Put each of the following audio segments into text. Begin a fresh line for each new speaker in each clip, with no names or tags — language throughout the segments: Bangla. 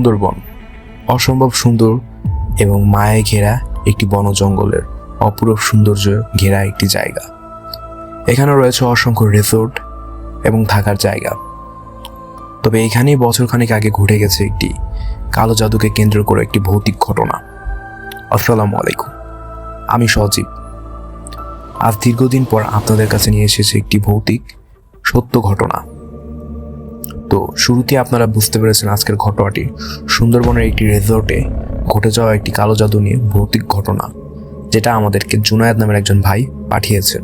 সুন্দরবন। অসম্ভব সুন্দর এবং মায়ে ঘেরা একটি বন জঙ্গলের অপূরব সৌন্দর্য ঘেরা একটি জায়গা। এখানে রয়েছে অসংখ্য রিসোর্ট এবং থাকার জায়গা। তবে এখানেই বছরখানেক আগে ঘটে গেছে একটি কালো জাদুকে কেন্দ্র করে একটি ভৌতিক ঘটনা। আসসালামু আলাইকুম। আমি সজীব। আজ দীর্ঘদিন পর আপনাদের কাছে নিয়ে এসেছে একটি ভৌতিক সত্য ঘটনা। তো শুরুতে আপনারা বুঝতে পেরেছেন আজকের ঘটনাটি। সুন্দরবনের একটি রিসোর্টে ঘটে যাওয়া একটি কালো জাদু নিয়ে ভৌতিক ঘটনা, যেটা আমাদেরকে জুনায়েদ নামের একজন ভাই পাঠিয়েছেন।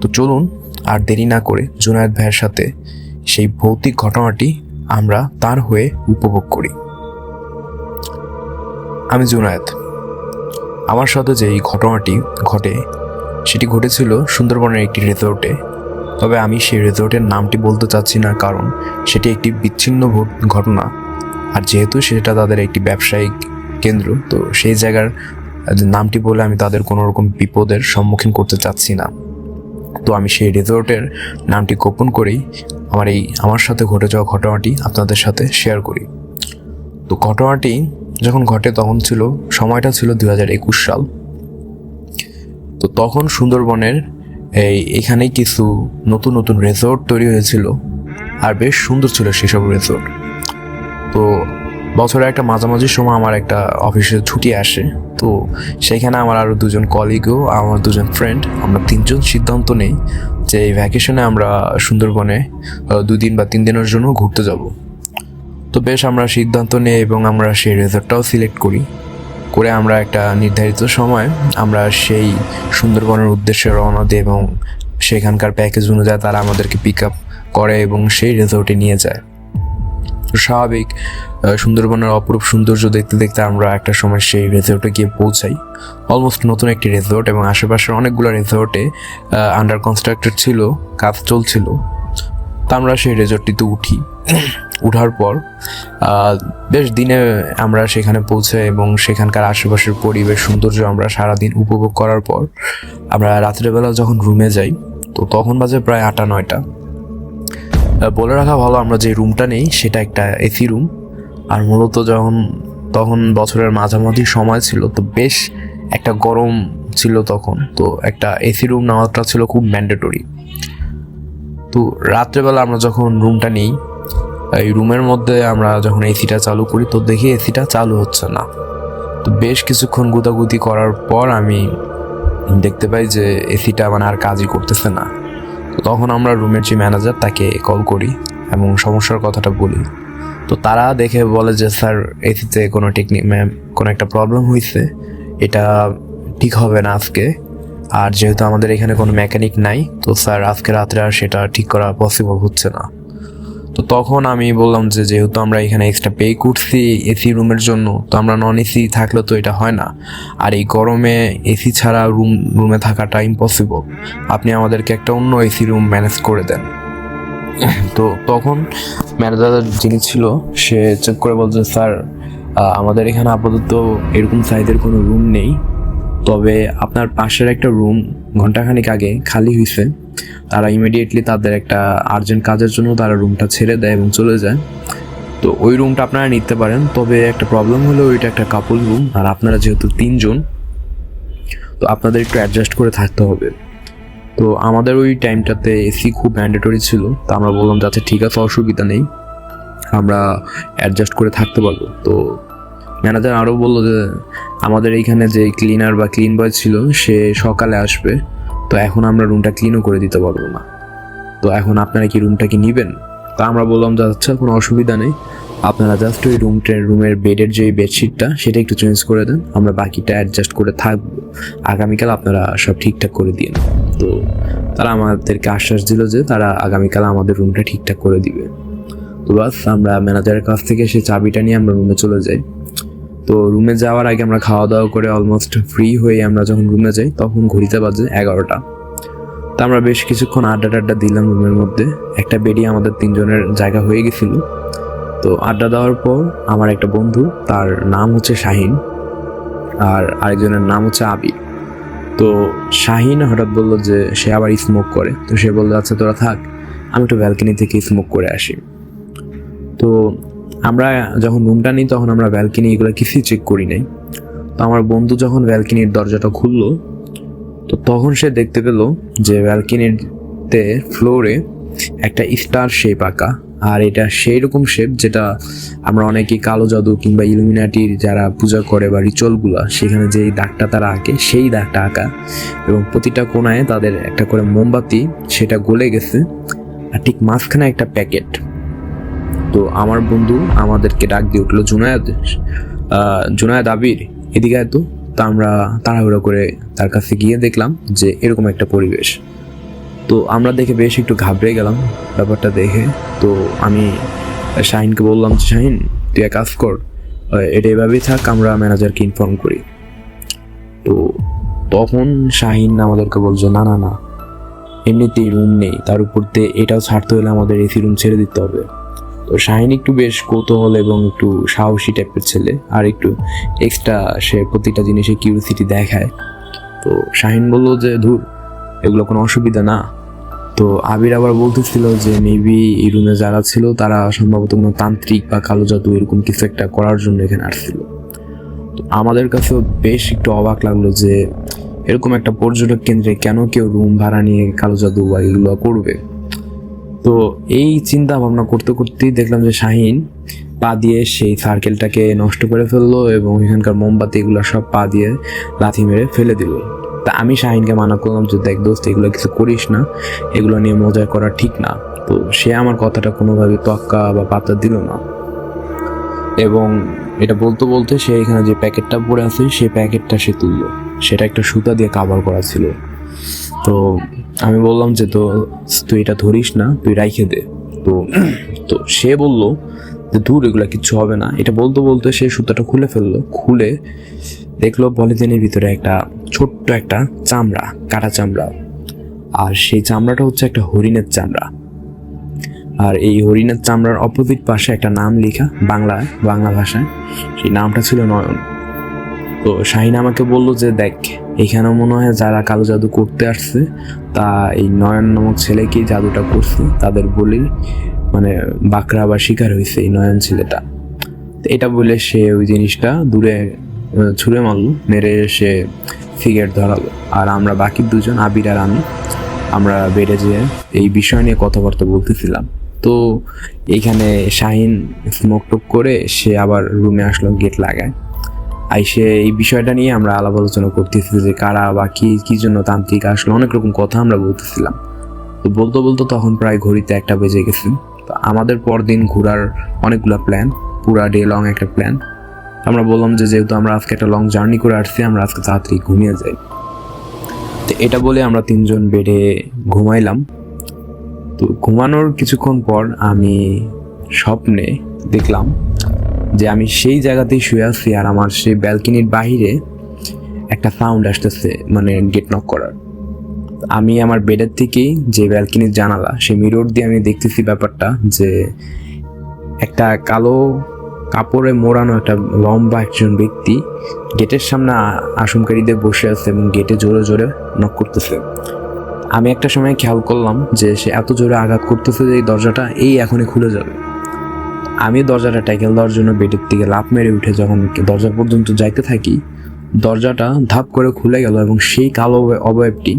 তো চলুন আর দেরি না করে জুনায়েদ ভাইয়ের সাথে সেই ভৌতিক ঘটনাটি আমরা তার হয়ে উপভোগ করি। আমি জুনায়েদ। আমার সাথে যে এই ঘটনাটি ঘটে, সেটি ঘটেছিল সুন্দরবনের একটি রিসোর্টে। তবে আমি সেই রিসোর্টের নামটি বলতে চাচ্ছি না, কারণ সেটি একটি বিচ্ছিন্ন ঘটনা। আর যেহেতু সেটা তাদের একটি ব্যবসায়িক কেন্দ্র, তো সেই জায়গার নামটি বলে আমি তাদের কোনো রকম বিপদের সম্মুখীন করতে চাচ্ছি না। তো আমি সেই রিসোর্টের নামটি গোপন করেই আমার এই, আমার সাথে ঘটে যাওয়া ঘটনাটি আপনাদের সাথে শেয়ার করি। তো ঘটনাটি যখন ঘটে তখন ছিল, সময়টা ছিল দু হাজার একুশ সাল। তো তখন সুন্দরবনের এই এখানে কিছু নতুন নতুন রিসোর্ট তৈরি হয়েছিল। আর বেশ সুন্দর ছিল সেসব রিসোর্ট তো বছরে একটা মাঝামাঝি সময় আমার একটা অফিসে ছুটি আসে। তো সেখানে আমার আরও দুজন কলিগও আমার দুজন ফ্রেন্ড আমরা তিনজন সিদ্ধান্ত নেই যে এই ভ্যাকেশনে আমরা সুন্দরবনে দুদিন বা তিন দিনের জন্য ঘুরতে যাব। তো বেশ আমরা সিদ্ধান্ত নিই এবং আমরা সেই রিসোর্টটাও সিলেক্ট করি। করে আমরা একটা নির্ধারিত সময় আমরা সেই সুন্দরবনের উদ্দেশ্যে রওনা দিই এবং সেখানকার প্যাকেজ অনুযায়ী তারা আমাদেরকে পিক আপ করে এবং সেই রিসোর্টে নিয়ে যায়। স্বাভাবিক সুন্দরবনের অপরূপ সৌন্দর্য দেখতে দেখতে আমরা একটা সময় সেই রিসোর্টে গিয়ে পৌঁছাই। অলমোস্ট নতুন একটি রিসোর্ট এবং আশেপাশের অনেকগুলো রিসোর্টে আন্ডার কনস্ট্রাক্টেড ছিল, কাজ চলছিল। তা আমরা সেই রিসোর্টটিতে উঠি। উঠার পর বেশ দিনে আমরা সেখানে পৌঁছে এবং সেখানকার আশেপাশের পরিবেশ, সৌন্দর্য আমরা সারাদিন উপভোগ করার পর, আমরা রাত্রেবেলা যখন রুমে যাই, তো তখন বাজে প্রায় আটটা, নয়টা। বলে রাখা ভালো, আমরা যে রুমটা নেই, সেটা একটা এসি রুম আর মূলত যখন, তখন বছরের মাঝামাঝি সময় ছিল, তো বেশ একটা গরম ছিল তখন। তো একটা এসি রুম নেওয়াটা ছিল খুব ম্যান্ডেটরি তো রাত্রেবেলা আমরা যখন রুমটা নিই এই রুমের মধ্যে আমরা যখন এসিটা চালু করি, তো দেখি এসিটা চালু হচ্ছে না। তো বেশ কিছুক্ষণ গুতাগুতি করার পর আমি দেখতে পাই যে এসিটা মানে আর কাজই করতেছে না। তো তখন আমরা রুমের যে ম্যানেজার, তাকে কল করি এবং সমস্যার কথাটা বলি। তো তারা দেখে বলে যে, স্যার এসিতে কোনো টেকনিক, ম্যাম, কোনো একটা প্রবলেম হয়েছে এটা ঠিক হবে না আজকে। আর যেহেতু আমাদের এখানে কোনো মেকানিক নাই, তো স্যার, আজকে রাত্রে আর সেটা ঠিক করা পসিবল হচ্ছে না। তো তখন আমি বললাম যে, যেহেতু আমরা এখানে এক্সট্রা পে করছি এসি রুমের জন্য, তো আমরা নন এসি থাকলে তো এটা হয় না। আর এই গরমে এসি ছাড়া রুম রুমে থাকাটা ইম্পসিবল আপনি আমাদেরকে একটা অন্য এসি রুম ম্যানেজ করে দেন। তো তখন ম্যানেজার যিনি ছিল, সে চেক করে বলছে স্যার আমাদের এখানে আপাতত এরকম সাইজের কোনো রুম নেই। তবে আপনার পাশের একটা রুম ঘন্টাখানিক আগে খালি হয়েছে তারা ইমিডিয়েটলি তাদের একটা আর্জেন্ট কাজের জন্য তারা রুমটা ছেড়ে দেয় এবং চলে যায়। তো ওই রুমটা আপনারা নিতে পারেন, তবে একটা প্রবলেম হলো ওইটা একটা কাপল রুম আর আপনারা যেহেতু তিনজন, তো আপনাদের একটু অ্যাডজাস্ট করে থাকতে হবে। তো আমাদের ওই টাইমটাতে এসি খুব ম্যান্ডেটরি ছিল, তো আমরা বললাম যাতে ঠিক আছে, অসুবিধা নেই, আমরা অ্যাডজাস্ট করে থাকতে পারব। তো ম্যানেজার আরও বলল যে, আমাদের এইখানে যে ক্লিনার বা ক্লিন বয় ছিল, সে সকালে আসবে। তো এখন আমরা রুমটা ক্লিনও করে দিতে পারব না। তো এখন আপনারা কি রুমটা কি নেবেন? তা আমরা বললাম যে আচ্ছা কোনো অসুবিধা নেই। আপনারা জাস্ট ওই রুমটার রুমের বেডের যে বেডশিটটা সেটা একটু চেঞ্জ করে দেন। আমরা বাকিটা অ্যাডজাস্ট করে থাকব। আগামীকাল আপনারা সব ঠিকঠাক করে দিন তো তারা আমাদেরকে আশ্বাস দিল যে, তারা আগামীকাল আমাদের রুমটা ঠিকঠাক করে দিবে। তো বাস, আমরা ম্যানেজারের কাছ থেকে সেই চাবিটা নিয়ে আমরা রুমে চলে যাই। তো রুমে যাওয়ার আগে আমরা খাওয়া দাওয়া করে অলমোস্ট ফ্রি হয়ে আমরা যখন রুমে যাই, তখন ঘড়িতে বাজে এগারোটা। তো আমরা বেশ কিছুক্ষণ আড্ডা টাড্ডা দিলাম রুমের মধ্যে। একটা বেডি আমাদের তিনজনের জায়গা হয়ে গেছিল। তো আড্ডা দেওয়ার পর আমার একটা বন্ধু, তার নাম হচ্ছে শাহিন আর আরেকজনের নাম হচ্ছে আবির। তো শাহিন হঠাৎ বলল যে সে আবার স্মোক করে। তো সে বলল আচ্ছা তোরা থাক, আমি একটু ব্যালকনি থেকে স্মোক করে আসি। তো আমরা যখন রুমটা নিই, তখন আমরা ব্যালকনি এগুলো কিছুই চেক করি নাই। তো আমার বন্ধু যখন ব্যালকনির দরজাটা খুললো, তো তখন সে দেখতে পেল যে ব্যালকনিতে ফ্লোরে একটা স্টার শেপ আঁকা। আর এটা সেই রকম শেপ যেটা আমরা অনেকেই কালো জাদু কিংবা ইলুমিনাটির যারা পূজা করে বা রিচুয়ালগুলা সেখানে যেই দাগটা তারা আঁকে, সেই দাগটা আঁকা। এবং প্রতিটা কোনায় তাদের একটা করে মোমবাতি, সেটা গলে গেছে। আর ঠিক মাঝখানে একটা প্যাকেট তো আমার বন্ধু আমাদেরকে ডাক দিয়ে উঠল জুনায়দ জুনায়দ আবির, এদিকে আয় তো। তা আমরা তাড়াহুড়ো করে তার কাছে গিয়ে দেখলাম যে এরকম একটা পরিবেশ। তো আমরা দেখে বেশ একটু ঘাবড়ে গেলাম ব্যাপারটা দেখে। তো আমি শাহিনকে বললাম যে, শাহিন, তুই এক কাজ কর এটা এভাবেই থাক, আমরা ম্যানেজারকে ইনফর্ম করি। তো তখন শাহিন আমাদেরকে বলছে না না না, এমনিতেই রুম নেই। তার উপর দিয়ে এটাও ছাড়তে হলে আমাদের এসি রুম ছেড়ে দিতে হবে। তো শাহিন একটু বেশ কৌতূহল এবং একটু সাহসী টাইপের ছেলে, আর একটু এক্সট্রা সে প্রতিটা জিনিসে কিউরিসিটি দেখায়। তো শাহিন বলল যে, ধুর, এগুলো কোনো অসুবিধা না। তো আবির আবার বলতেছিল যে মেবি এই রুমে যারা ছিল, তারা সম্ভবত কোনো তান্ত্রিক বা কালো জাদু এরকম কিছু একটা করার জন্য এখানে আসছিল। তো আমাদের কাছেও বেশ একটু অবাক লাগল যে, এরকম একটা পর্যটক কেন্দ্রে কেন কেউ রুম ভাড়া নিয়ে কালো জাদু বা এগুলো করবে? তো এই চিন্তা ভাবনা করতে করতেই দেখলাম যে শাহিন পা দিয়ে সেই সার্কেলটাকে নষ্ট করে ফেলল এবং এখানকার মোমবাতি এগুলো সব পা দিয়ে লাথি মেরে ফেলে দিল। তা আমি শাহিনকে মানা করলাম যে, দেখ দোস্ত, এগুলো কিছু করিস না। এগুলো নিয়ে মজা করা ঠিক না। তো সে আমার কথাটা কোনোভাবে তক্কা বা পাত্তা দিল না। এবং এটা বলতে বলতে সে এখানে যে প্যাকেটটা পড়ে আছে, সেই প্যাকেটটা সে তুললো। সেটা একটা সুতা দিয়ে কাভার করা ছিল। তো আমি বললাম যে, তো, তুই এটা ধরিস না, তুই রাইখে দে। তো তো সে বলল যে দূর এগুলো কিচ্ছু হবে না। এটা বলতে বলতে সে সুতাটা খুলে ফেলল। খুলে দেখল পলিথিনের ভিতরে একটা ছোট্ট একটা চামড়া, কাটা চামড়া। আর সেই চামড়াটা হচ্ছে একটা হরিণের চামড়া। আর এই হরিণের চামড়ার অপোজিট পাশে একটা নাম লেখা বাংলায়, বাংলা ভাষায়। সেই নামটা ছিল নয়ন। তো শাহিন আমাকে বলল যে, দেখ এখানে মনে হয় যারা কালো জাদু করতে আসছে, তা এই নয়ন নামক ছেলেকেই জাদুটা করছে। তাদের বলি মানে বাকরা বা শিকার হয়েছে এই নয়ন ছেলেটা। এটা বলে সে ওই জিনিসটা দূরে ছুঁড়ে মারলো, মেরে সে ফিগার ধরালো। আর আমরা বাকি দুজন, আবির আর আমি, আমরা বেড়ে যেয়ে এই বিষয় নিয়ে কথাবার্তা বলতেছিলাম। তো এইখানে শাহিন স্মোক টোক করে সে আবার রুমে আসলো গেট লাগায়। আইসে এই বিষয়টা নিয়ে আমরা আলাপ আলোচনা করতেছি যে কারা বা কি কি জন্য তান্ত্রিক আসলো, অনেক রকম কথা আমরা বলতেছিলাম। তো বলতে বলতে তখন প্রায় ঘড়িতে একটা বেজে গেছে। তো আমাদের পরদিন ঘোরার অনেকগুলো প্ল্যান পুরা ডে লং একটা প্ল্যান আমরা বললাম যে যেহেতু আমরা আজকে একটা লং জার্নি করে আসছি, আমরা আজকে তাড়াতাড়ি ঘুমিয়ে যাই। তো এটা বলে আমরা তিনজন বেডে ঘুমাইলাম। তো ঘুমানোর কিছুক্ষণ পর আমি স্বপ্নে দেখলাম যে আমি সেই জায়গাতেই শুয়ে আছি আর আমার সেই ব্যালকনির বাহিরে একটা সাউন্ড আসতেছে মানে গেট নক করার। আমি আমার বেডের থেকেই যে ব্যালকনির জানালা, সেই মিরর দিয়ে আমি দেখতেছি ব্যাপারটা যে একটা কালো কাপড়ে মোড়ানো একটা লম্বা একজন ব্যক্তি গেটের সামনে আ- আসমকারীদের বসে আছে এবং গেটে জোরে জোরে নক করতেছে। আমি একটা সময় খেয়াল করলাম যে সে এত জোরে আঘাত করতেছে যে এই দরজাটা এই এখনই খুলে যাবে। আমি দরজাটা ট্যাকেল দেওয়ার জন্য বেডের থেকে লাফ মেরে উঠে যখন দরজা পর্যন্ত যাইতে থাকি, দরজাটা ধাপ করে খুলে গেল এবং সেই কালো অবয়বটি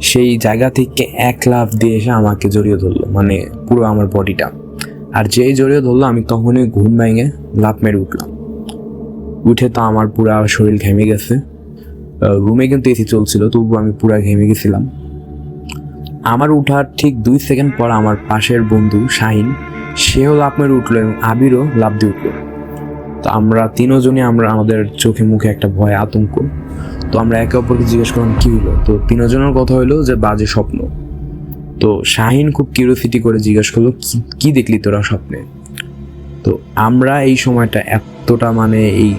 সেই জায়গা থেকে এক লাফ দিয়ে এসে আমাকে জড়িয়ে ধরলো মানে পুরো আমার বডিটা। আর যেই জড়িয়ে ধরলো, আমি তখনই ঘুম ভেঙে লাফ মেরে উঠলাম। উঠে তো আমার পুরা শরীর ঘেমে গেছে। রুমে কিন্তু এসি চলছিল তবু আমি পুরা ঘেমে গেছিলাম। আমার উঠার ঠিক দুই সেকেন্ড পর আমার পাশের বন্ধু শাহিন, সেও লাফ মেরে উঠল এবং আবিরও লাফ দিয়ে উঠল। তো আমরা তিনজনই আমরা আমাদের চোখে মুখে একটা ভয়, আতঙ্ক। তো আমরা একে অপরকে জিজ্ঞেস করলাম, কী হলো? তো তিনজনের কথা হলো যে, বাজে স্বপ্ন। তো শাহিন খুব কিউরিয়াসিটি করে জিজ্ঞেস করল, "কি- কি দেখলি তোরা স্বপ্নে? তো আমরা এই সময়টা এতটা মানে এই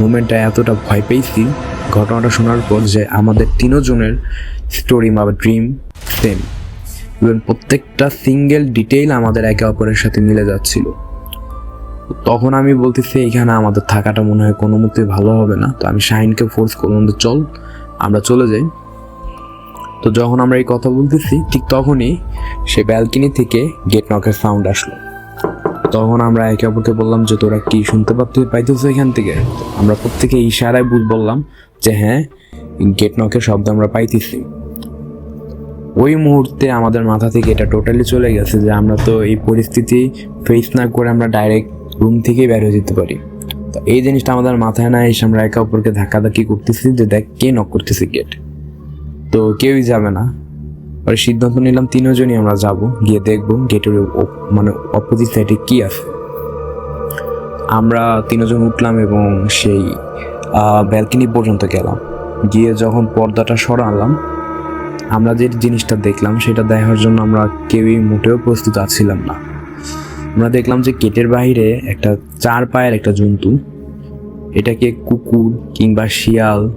মোমেন্টটা এতটা ভয় পেয়েছি, ঘটনাটা শোনার পর যে আমাদের তিনজনের স্টোরি বা ড্রিম সেম ইভেন প্রত্যেকটা সিঙ্গেল ডিটেইল আমাদের একে অপরের সাথে মিলে যাচ্ছিল, তখন আমি বলতেছি, এখানে আমাদের থাকাটা মনে হয় কোনো মতে ভালো হবে না। তো আমি শাহিনকে ফোর্স করলাম তো চল, আমরা চলে যাই। তো যখন আমরা এই কথা বলতেছি, ঠিক তখনই সে ব্যালকনি থেকে গেট নকের সাউন্ড আসলো। তখন আমরা একে অপরকে বললাম যে, তোরা কি শুনতে পাচ্ছ পাইতেছো এখান থেকে? আমরা প্রত্যেকে ইশারায় বুঝ বললাম যে হ্যাঁ গেট নকের শব্দ আমরা পাইতেছি। ওই মুহূর্তে আমাদের মাথা থেকে এটা টোটালি চলে গেছে যে আমরা তো এই পরিস্থিতি ফেস না করে আমরা ডাইরেক্ট রুম থেকেই বের হয়ে যেতে পারি। তো এই জিনিসটা আমাদের মাথায় না এসে আমরা একে অপরকে ধাক্কাধাক্কি করতেছি যে দেখ কে নক করতেছে গেট তো কেউই যাবে না। পরে সিদ্ধান্ত নিলাম তিনজনই আমরা যাব, গিয়ে দেখব গেটের মানে অপোজিট সাইডে কি আছে। আমরা তিনজন উঠলাম এবং সেই ব্যালকনি পর্যন্ত গেলাম। গিয়ে যখন পর্দাটা সরালাম আমরা যে জিনিসটা দেখলাম, সেটা দেখার জন্য আমরা কেউই মোটেও প্রস্তুত আছিলাম না। আমরা দেখলাম যে গেটের বাইরে একটা চার পায়ের একটা জন্তু। এটাকে কুকুর কিংবা শিয়াল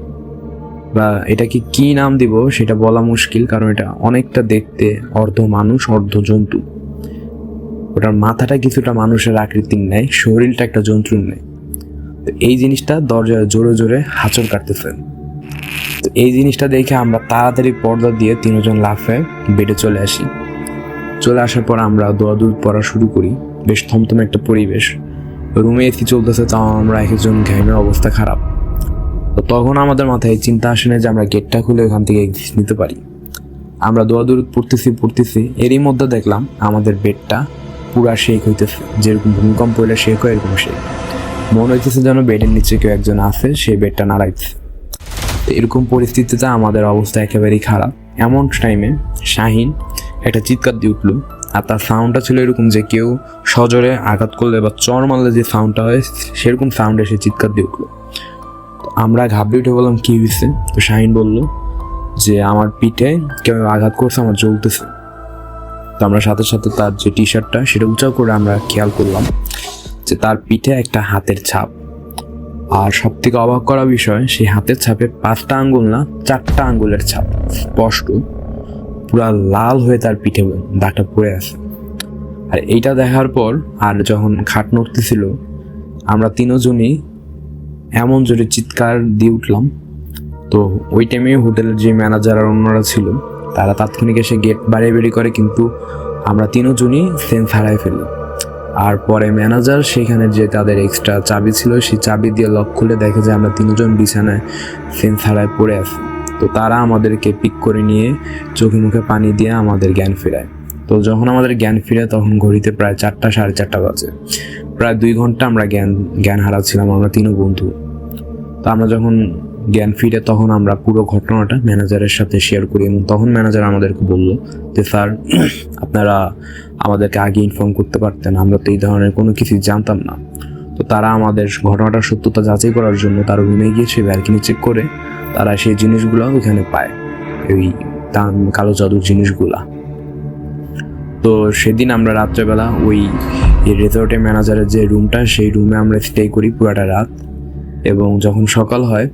বা এটাকে কি নাম দিব, সেটা বলা মুশকিল, কারণ এটা অনেকটা দেখতে অর্ধ মানুষ, অর্ধ জন্তু। ওটার মাথাটা কিছুটা মানুষের আকৃতির নেয় শরীরটা একটা জন্তুর নেয় এই জিনিসটা দরজায় জোরে জোরে হাঁচড় কাটতেছে। এই জিনিসটা দেখে আমরা তাড়াতাড়ি পর্দা দিয়ে তিনজন লাফে বেডে চলে আসি। চলে আসার পর আমরা দৌড়াদৌড় পড়া শুরু করি। বেশ থমথমে একটা পরিবেশ। রুমে এসি চলতেছে, তাও আমরা এক একজন ঘামের অবস্থা খারাপ। তো তখন আমাদের মাথায় চিন্তা আসে না যে আমরা গেটটা খুলে ওখান থেকে exit নিতে পারি। আমরা দৌড়াদৌড় পড়তেছি পড়তেছি, এরই মধ্যে দেখলাম আমাদের বেডটা পুরা শেক হইতেছে। যেরকম ভূমিকম্প হইলে শেক হয়, এরকম শেক মনে হইতেছে যেন বেডের নিচে কেউ একজন আছে সেই বেডটা নাড়াইছে তো এরকম পরিস্থিতিতে আমাদের অবস্থা একেবারেই খারাপ। এমন টাইমে শাহিন একটা চিৎকার দিয়ে উঠল, আর তার সাউন্ডটা ছিল এরকম যে কেউ সজোরে আঘাত করলে বা চর মারলে যে সাউন্ডটা হয়, সেরকম সাউন্ডে সে চিৎকার দিয়ে উঠল। আমরা ঘাবড়ে উঠে বললাম, কী হয়েছে তো শাহিন বলল যে, আমার পিঠে কেউ আঘাত করছে, আমার জ্বলতেছে। তো আমরা সাথে সাথে তার যে টি শার্টটা সেটা উঁচা করে আমরা খেয়াল করলাম যে তার পিঠে একটা হাতের ছাপ। আর সব থেকে অবাক করা বিষয়, সেই হাতের ছাপে পাঁচটা আঙ্গুল না, চারটা আঙ্গুলের ছাপ। স্পষ্ট, পুরা লাল হয়ে তার পিঠে দাগটা পড়ে আছে। আর এইটা দেখার পর, আর যখন খাট নড়তেছিল, আমরা তিনজনই এমন জোরে চিৎকার দিয়ে উঠলাম। তো ওই টাইমে হোটেলের যে ম্যানেজার আর অন্যরা ছিল, তারা তাৎক্ষণিক এসে গেট বাড়িয়ে বেরি করে, কিন্তু আমরা তিনজনই সেন্স হারাই ফেলি আর পরে ম্যানেজার সেখানে যে তাদের এক্সট্রা চাবি ছিল, সেই চাবি দিয়ে লক খুলে দেখে যে আমরা তিনজন বিছানায় সেন্স হারায় পড়ে আছি। তো তারা আমাদেরকে পিক করে নিয়ে চোখে মুখে পানি দিয়ে আমাদের জ্ঞান ফেরায়। তো যখন আমাদের জ্ঞান ফিরে, তখন ঘড়িতে প্রায় চারটা, সাড়ে চারটা বাজে। প্রায় দুই ঘণ্টা আমরা জ্ঞান জ্ঞান হারাচ্ছিলাম আমরা তিনও বন্ধু। তো আমরা যখন জ্ঞান ফিরে তখন আমরা পুরো ঘটনাটা ম্যানেজারের সাথে শেয়ার করি এবং তখন ম্যানেজার আমাদেরকে বলল যে স্যার আপনারা আমাদেরকে আগে ইনফর্ম করতে পারতেন, আমরা তো এই ধরনের কোনো কিছু জানতাম না। তো তারা আমাদের ঘটনাটার সত্যতা যাচাই করার জন্য তার রুমে গিয়ে সেই ব্যালকনি চেক করে, তারা সেই জিনিসগুলো ওখানে পায়, ওই দান, কালো জাদুর জিনিসগুলা। তো সেদিন আমরা রাত্রেবেলা ওই রিসোর্টের ম্যানেজারের যে রুমটা সেই রুমে আমরা স্টে করি পুরাটা রাত। এবং যখন সকাল হয়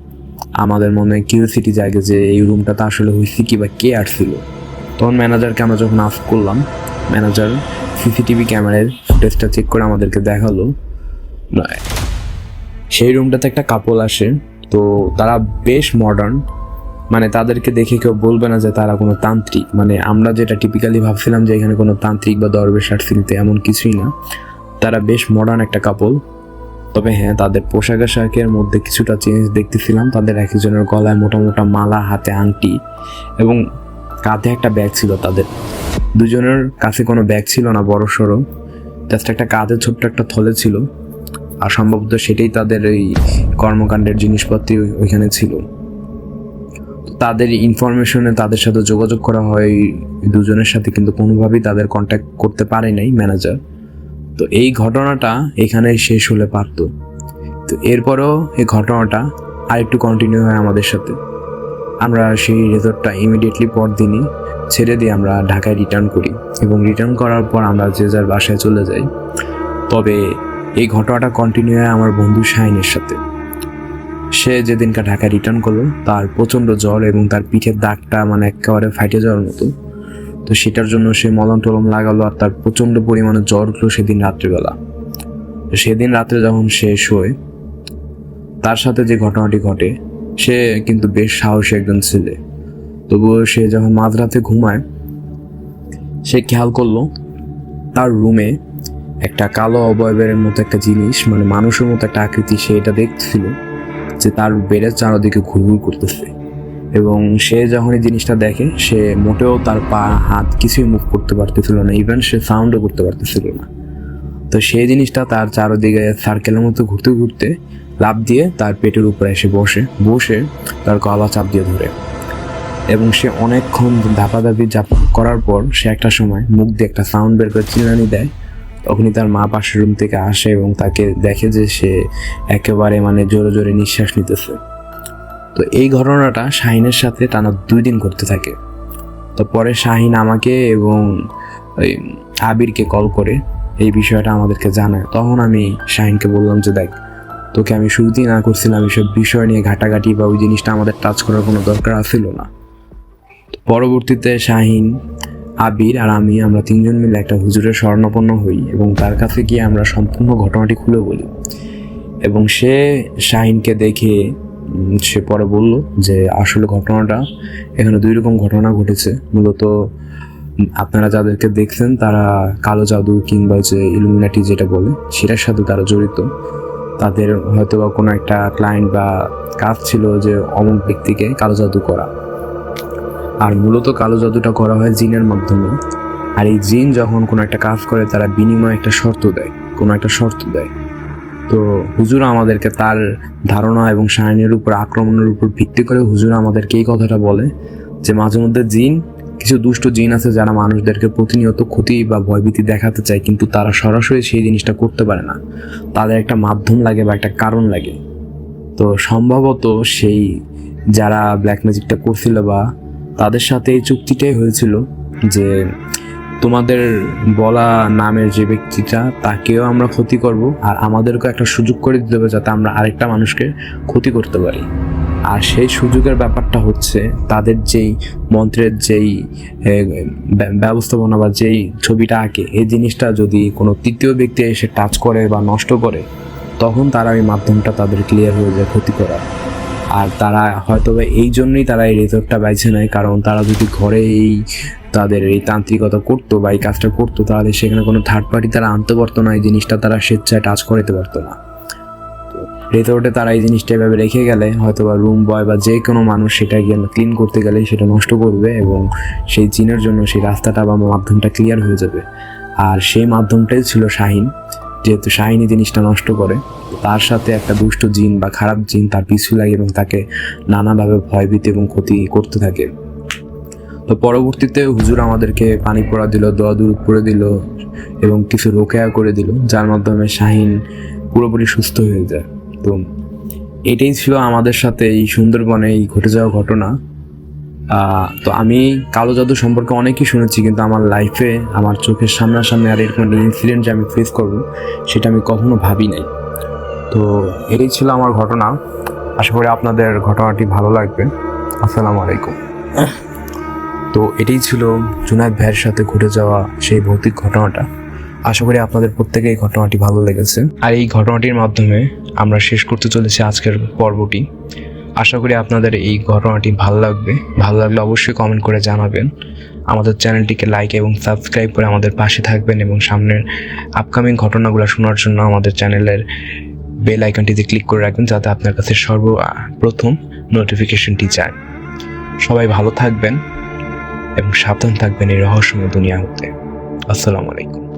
আমাদের মনে কিউরিয়াসিটি জাগে যে এই রুমটাতে আসলে হয়েছে কি বা কে আসছিল। তখন ম্যানেজারকে আমরা যখন আস করলাম ম্যানেজার সিসিটিভি ক্যামেরার ফুটেজটা চেক করে আমাদেরকে দেখাল। সেই রুমটাতে একটা কাপল আসে, তো তারা বেশ মডার্ন মানে তাদেরকে দেখে কেউ বলবে না যে তারা কোনো তান্ত্রিক। মানে আমরা যেটা টিপিক্যালি ভাবছিলাম যে এখানে কোনো তান্ত্রিক বা দরবেশ আসছিলতে এমন কিছুই না। তারা বেশ মডার্ন একটা কাপল তবে হ্যাঁ তাদের পোশাক আশাকের মধ্যে কিছুটা চেঞ্জ দেখতেছিলাম। তাদের একজনের গলায় মোটা মোটা মালা, হাতে আংটি এবং কাঁধে একটা ব্যাগ ছিল তাদের। দুজনের কাছে কোনো ব্যাগ ছিল না, বড় সড়ো। জাস্ট একটা কাঁধে ছোট্ট একটা থলে ছিল। আর সম্ভবত সেটাই তাদের এই কর্মকাণ্ডের জিনিসপত্র ওইখানে ছিল। তাদের ইনফরমেশনে তাদের সাথে যোগাযোগ করা হয় দুজনের সাথে, কিন্তু কোনোভাবেই তাদের কন্ট্যাক্ট করতে পারে নাই ম্যানেজার তো এই ঘটনাটা এখানে শেষ হলে পারতো। তো এরপরও এই ঘটনাটা আরেকটু কন্টিনিউ হয় আমাদের সাথে। আমরা সেই রেজর্টটা ইমিডিয়েটলি পরদিনই ছেড়ে দিয়ে আমরা ঢাকায় রিটার্ন করি এবং রিটার্ন করার পর আমরা যে যার বাসায় চলে যাই। তবে এই ঘটনাটা কন্টিনিউ হয় আমার বন্ধু শাহিনের সাথে। সে যেদিনকা ঢাকায় রিটার্ন করল, তার প্রচণ্ড জ্বর এবং তার পিঠের দাগটা মানে একেবারে ফাইটে যাওয়ার মতো। তো সেটার জন্য সে মলম টলম লাগালো আর তার প্রচণ্ড পরিমাণে জ্বর উঠল সেদিন রাত্রিবেলা। তো সেদিন রাত্রে যখন সে শোয়, তার সাথে যে ঘটনাটি ঘটে, সে কিন্তু বেশ সাহসী একজন ছেলে। তবুও সে যখন মাঝরাতে ঘুমায়, সে খেয়াল করল, তার রুমে একটা কালো অবয়বের মতো একটা জিনিস মানে মানুষের মতো একটা আকৃতি সে এটা দেখছিল যে তার বেড়ে চারদিকে ঘুরঘুর করতেছে। এবং সে যখন এই জিনিসটা দেখে, সে মোটেও তার পা, হাত কিছুই মুভ করতে পারতেছিল না ইভেন সে সাউন্ডও করতে পারতেছিল না। তো সেই জিনিসটা তার চারদিকে সার্কেলের মতো ঘুরতে ঘুরতে লাভ দিয়ে তার পেটের উপরে এসে বসে বসে তার গলা চাপ দিয়ে ধরে। এবং সে অনেকক্ষণ ধাপাধাপি জাপ করার পর সে একটা সময় মুখ দিয়ে একটা সাউন্ড বের করে চিল্লানি দেয়। তখনই তার মা পাশের রুম থেকে আসে এবং তাকে দেখে যে সে একেবারে মানে জোরে জোরে নিঃশ্বাস নিতেছে। তো এই ঘটনাটা শাহিনের সাথে টানা দুই দিন করতে থাকে। তো পরে শাহিন আমাকে এবং ওই আবিরকে কল করে এই বিষয়টা আমাদেরকে জানায়। তখন আমি শাহিনকে বললাম যে, দেখ, তোকে আমি শুরুতেই না করছিলাম এইসব বিষয় নিয়ে ঘাটাঘাটি বা ওই জিনিসটা আমাদের টাচ করার কোনো দরকার ছিল না। পরবর্তীতে শাহিন, আবির আর আমি আমরা তিনজন মিলে একটা হুজুরের স্বর্ণপন্ন হই এবং তার কাছে গিয়ে আমরা সম্পূর্ণ ঘটনাটি খুলে বলি। এবং সে শাহিনকে দেখে সে পরে বলল যে আসলে ঘটনাটা এখানে দুই রকম ঘটনা ঘটেছে। মূলত আপনারা যাদেরকে দেখছেন তারা কালো জাদু কিংবা যে ইলুমিনাটি যেটা বলে, সেটার সাথে তারা জড়িত। তাদের হয়তো বা কোনো একটা ক্লায়েন্ট বা কাজ ছিল যে অমুক ব্যক্তিকে কালো জাদু করা। আর মূলত কালো জাদুটা করা হয় জিনের মাধ্যমে। আর এই জিন যখন কোনো একটা কাজ করে, তারা বিনিময়ে একটা শর্ত দেয়, কোনো একটা শর্ত দেয়। তো হুজুর আমাদেরকে তার ধারণা এবং শাহিনের উপর আক্রমণের উপর ভিত্তি করে হুজুর আমাদেরকে এই কথাটা বলে যে মাঝে মধ্যে জিন, কিছু দুষ্ট জিন আছে যারা মানুষদেরকে প্রতিনিয়ত ক্ষতি বা ভয়ভীতি দেখাতে চায়, কিন্তু তারা সরাসরি সেই জিনিসটা করতে পারে না। তাদের একটা মাধ্যম লাগে বা একটা কারণ লাগে। তো সম্ভবত সেই যারা ব্ল্যাক ম্যাজিকটা করছিল বা তাদের সাথে এই চুক্তিটাই হয়েছিল যে তোমাদের বলা নামের যে ব্যক্তিটা, তাকেও আমরা ক্ষতি করব আর আমাদেরকেও একটা সুযোগ করে দিতে হবে যাতে আমরা আরেকটা মানুষকে ক্ষতি করতে পারি। আর সেই সুযোগের ব্যাপারটা হচ্ছে তাদের যেই মন্ত্রের যেই ব্যবস্থাপনা বা যেই ছবিটা আঁকে, এই জিনিসটা যদি কোনো তৃতীয় ব্যক্তি এসে টাচ করে বা নষ্ট করে, তখন তারা ওই মাধ্যমটা তাদের ক্লিয়ার হয়ে যায় ক্ষতি করা আর তারা হয়তো এই জন্যই তারা এই রেজর্টটা বাইছে নেয় কারণ তারা যদি ঘরে এই তাদের এই তান্ত্রিকতা করতো বা এই কাজটা করতো, তাহলে সেখানে কোনো থার্ড পার্টি তারা আনতে পারতো না, এই জিনিসটা তারা স্বেচ্ছায় টাচ করাতে পারতো না। রেজর্টে তারা এই জিনিসটা এভাবে রেখে গেলে হয়তো বা রুম বয় বা যে কোনো মানুষ সেটা গিয়ে ক্লিন করতে গেলে সেটা নষ্ট করবে এবং সেই জিনের জন্য সেই রাস্তাটা বা মাধ্যমটা ক্লিয়ার হয়ে যাবে। আর সেই মাধ্যমটাই ছিল শাহিন, যেহেতু শাহিনী জিনিসটা নষ্ট করে, তার সাথে একটা দুষ্ট জিন বা খারাপ জিন তার পিছু লাগে এবং তাকে নানাভাবে ভয়ভীতি এবং ক্ষতি করতে থাকে। তো পরবর্তীতে হুজুর আমাদেরকে পানি পড়া দিল, দোয়া দূর করে দিল এবং কিছু রোকেয়া করে দিল, যার মাধ্যমে শাহিন পুরোপুরি সুস্থ হয়ে যায়। তো এটাই ছিল আমাদের সাথে এই সুন্দরবনে এই ঘটে যাওয়া ঘটনা। তো আমি কালো জাদু সম্পর্কে অনেকই শুনেছি, কিন্তু আমার লাইফে আমার চোখের সামনাসামনি আর এরকম একটা ইনসিডেন্ট যে আমি ফেস করব, সেটা আমি কখনো ভাবি নাই। তো এটাই ছিল আমার ঘটনা। আশা করি আপনাদের ঘটনাটি ভালো লাগবে। আসসালামু আলাইকুম। তো এটাই ছিল জুনায়দ ভাইয়ের সাথে ঘটে যাওয়া সেই ভৌতিক ঘটনাটা। আশা করি আপনাদের প্রত্যেকে এই ঘটনাটি ভালো লেগেছে। আর এই ঘটনাটির মাধ্যমে আমরা শেষ করতে চলেছি আজকের পর্বটি। আশা করি আপনাদের এই ঘটনাটি ভালো লাগবে। ভালো লাগলে অবশ্যই কমেন্ট করে জানাবেন। আমাদের চ্যানেলটিকে লাইক এবং সাবস্ক্রাইব করে আমাদের পাশে থাকবেন এবং সামনের আপকামিং ঘটনাগুলো শোনার জন্য আমাদের চ্যানেলের বেল আইকনটিতে ক্লিক করে রাখবেন যাতে আপনার কাছে সর্বপ্রথম নোটিফিকেশনটি যায়। সবাই ভালো থাকবেন। এবং সাবধান থাকবেন এই রহস্যময় দুনিয়া হতে আসসালামু আলাইকুম।